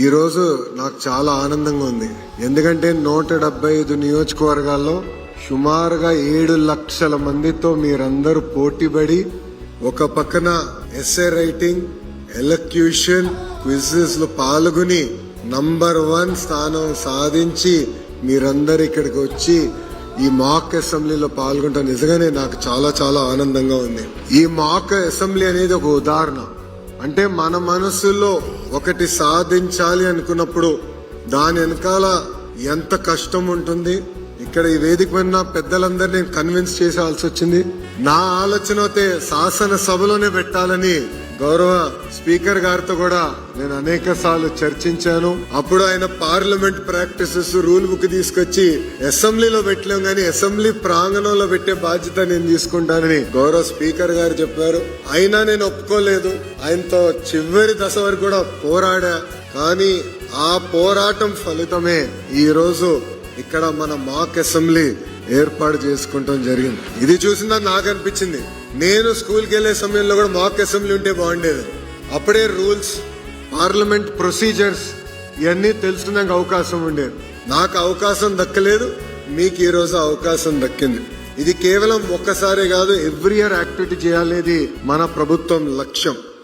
ఈరోజు నాకు చాలా ఆనందంగా ఉంది. ఎందుకంటే నూట డెబ్బై ఐదు నియోజకవర్గాల్లో సుమారుగా ఏడు లక్షల మందితో మీరందరూ పోటీపడి ఒక పక్కన ఎస్ఏ రైటింగ్ ఎలక్యూషన్ క్విజెస్లో పాల్గొని నంబర్ వన్ స్థానం సాధించి మీరందరు ఇక్కడికి వచ్చి ఈ మాక్ అసెంబ్లీలో పాల్గొంటాం నిజంగానే నాకు చాలా చాలా ఆనందంగా ఉంది. ఈ మాక్ అసెంబ్లీ అనేది ఒక ఉదాహరణ. అంటే మన మనసులో ఒకటి సాధించాలి అనుకున్నప్పుడు దాని వెనకాల ఎంత కష్టం ఉంటుంది? ఇక్కడ ఈ వేదిక పైన పెద్దలందరినీ కన్విన్స్ చేసాల్సి వచ్చింది. నా ఆలోచన అయితే శాసన సభలోనే పెట్టాలని గౌరవ స్పీకర్ గారితో కూడా నేను అనేక సార్లు చర్చించాను. అప్పుడు ఆయన పార్లమెంట్ ప్రాక్టీసెస్ రూల్ బుక్ తీసుకొచ్చి అసెంబ్లీలో పెట్టలేం కానీ అసెంబ్లీ ప్రాంగణంలో పెట్టే బాధ్యత నేను తీసుకుంటానని గౌరవ స్పీకర్ గారు చెప్పారు. అయినా నేను ఒప్పుకోలేదు. ఆయనతో చివరి దశ వరకు కూడా పోరాడా. కానీ ఆ పోరాటం ఫలితమే ఈ రోజు ఇక్కడ మన మాక్ అసెంబ్లీ ఏర్పాటు చేసుకుంటాం జరిగింది. ఇది చూసిందా నాకు అనిపించింది. నేను స్కూల్కి వెళ్ళే సమయంలో కూడా మాక్ అసెంబ్లీ ఉంటే బాగుండేది. అప్పుడే రూల్స్ పార్లమెంట్ ప్రొసీజర్స్ ఇవన్నీ తెలుసుకునే అవకాశం ఉండేది. నాకు అవకాశం దక్కలేదు మీకు ఈరోజు అవకాశం దక్కింది. ఇది కేవలం ఒక్కసారే కాదు ఎవ్రీ ఇయర్ యాక్టివిటీ చేయాలనేది మన ప్రభుత్వం లక్ష్యం.